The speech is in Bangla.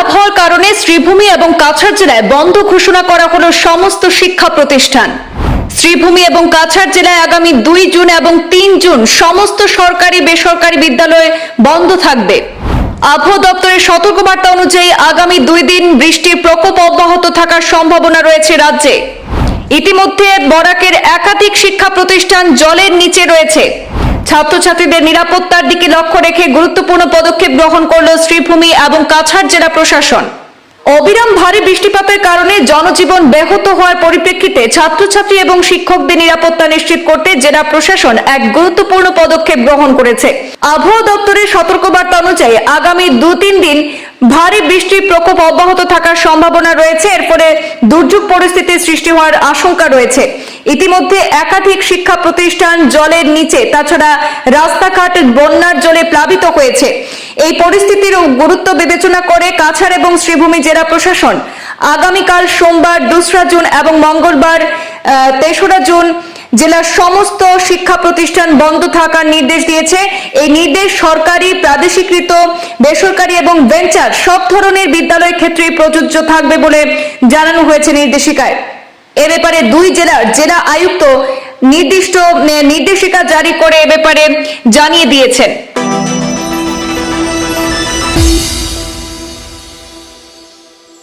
আবহাওয়ার কারণে শ্রীভূমি এবং কাছাড় জেলায় বন্ধ ঘোষণা করা হলো সমস্ত শিক্ষা প্রতিষ্ঠান। শ্রীভূমি এবং কাছাড় জেলায় আগামী দুই জুন এবং তিন জুন সমস্ত সরকারি বেসরকারি বিদ্যালয় বন্ধ থাকবে। আবহাওয়া দপ্তরের সতর্কবার্তা অনুযায়ী আগামী দুই দিন বৃষ্টির প্রকোপ অব্যাহত থাকার সম্ভাবনা রয়েছে রাজ্যে। ইতিমধ্যে বরাকের একাধিক শিক্ষা প্রতিষ্ঠান জলের নিচে রয়েছে। ছাত্রছাত্রীদের নিরাপত্তার দিকে লক্ষ্য রেখে গুরুত্বপূর্ণ পদক্ষেপ গ্রহণ করল শ্রীভূমি এবং কাছাড় জেলা প্রশাসন। অবিরাম ভারী বৃষ্টিপাতের কারণে জনজীবন ব্যাহত হওয়ার পরিপ্রেক্ষিতে ছাত্রছাত্রী এবং শিক্ষকদের নিরাপত্তা নিশ্চিত করতে জেলা প্রশাসন এক গুরুত্বপূর্ণ পদক্ষেপ গ্রহণ করেছে। আবহাওয়া দপ্তরের সতর্কবার্তা অনুযায়ী আগামী দু তিন দিন ভারী বৃষ্টির প্রকোপ অব্যাহত থাকার সম্ভাবনা রয়েছে। এর ফলে দুর্যোগ পরিস্থিতির সৃষ্টি হওয়ার আশঙ্কা রয়েছে। ইতিমধ্যে একাধিক শিক্ষা প্রতিষ্ঠান জলের নিচে, তাছাড়া রাস্তাঘাট বন্যার জলে প্লাবিত হয়েছে। এই পরিস্থিতির গুরুত্ব বিবেচনা করে কাছাড় এবং শ্রীভূমি জেলা প্রশাসন আগামীকাল সোমবার, দোসরা জুন এবং মঙ্গলবার তেসরা জুন জেলার সমস্ত শিক্ষা প্রতিষ্ঠান বন্ধ থাকার নির্দেশ দিয়েছে। এই নির্দেশ সরকারি, প্রাদেশিকৃত, বেসরকারি এবং ভেঞ্চার সব ধরনের বিদ্যালয়ের ক্ষেত্রে প্রযোজ্য থাকবে বলে জানানো হয়েছে নির্দেশিকায়। এ ব্যাপারে দুই জেলার জেলা আয়ুক্ত নির্দিষ্ট নির্দেশিকা জারি করে এ ব্যাপারে জানিয়ে দিয়েছেন।